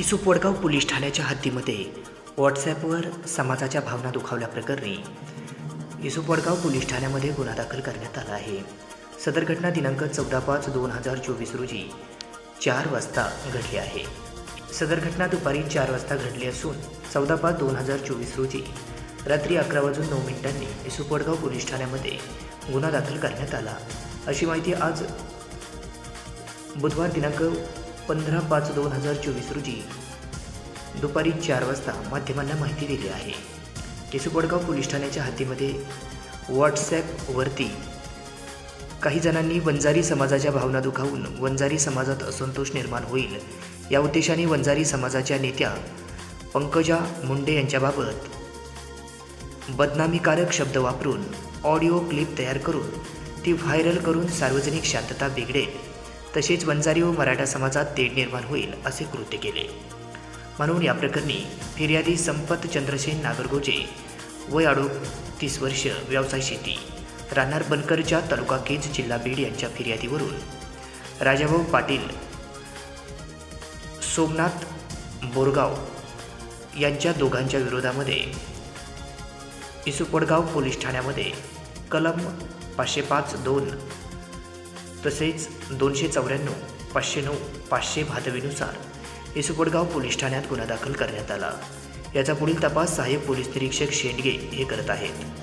Issue Vadgaon police ठाण्याच्या हद्दीमध्ये व्हॉट्सॲपवर समाजाच्या भावना दुखावल्याप्रकरणी इसू पोलीस ठाण्यामध्ये गुन्हा दाखल करण्यात आला आहे. सदर घटना दिनांक चौदा पाच दोन हजार चोवीस रोजी चार वाजता घडली आहे. सदर घटना दुपारी चार वाजता घडली असून चौदा पाच दोन हजार चोवीस रोजी रात्री अकरा वाजून नऊ मिनिटांनी इसू पोलीस ठाण्यामध्ये गुन्हा दाखल करण्यात आला. अशी माहिती आज बुधवार दिनांक पंधरा पाच दोन हजार चोवीस रोजी दुपारी चार वाजता माध्यमांना माहिती दिली आहे. केसुपडगाव पोलीस ठाण्याच्या हद्दीमध्ये व्हॉट्सॲपवरती काही जणांनी वंजारी समाजाच्या भावना दुखावून वंजारी समाजात असंतोष निर्माण होईल या उद्देशाने वंजारी समाजाच्या नेत्या पंकजा मुंडे यांच्याबाबत बदनामीकारक शब्द वापरून ऑडिओ क्लिप तयार करून ती व्हायरल करून सार्वजनिक शांतता बिघडेल. तसेच वंजारी व मराठा समाजात तेढ निर्माण होईल असे कृत्य केले. म्हणून या प्रकरणी फिर्यादी संपत चंद्रसेन नागरगोजे वय अडोतीस वर्ष व्यवसाय शेती राहणार बनकरच्या तालुका केज जिल्हा बीड यांच्या फिर्यादीवरून. राजाभाऊ पाटील सोमनाथ बोरगाव यांच्या दोघांच्या विरोधामध्ये इसुपडगाव पोलीस ठाण्यामध्ये कलम पाचशे पाच दोन तसेच दोनशे चौऱ्याण्णव पाचशे नऊ पाचशे भादवीनुसार इसुपडगाव पोलीस ठाण्यात गुन्हा दाखल करण्यात आला. याचा पुढील तपास सहाय्यक पोलीस निरीक्षक शेंडगे हे करत आहेत.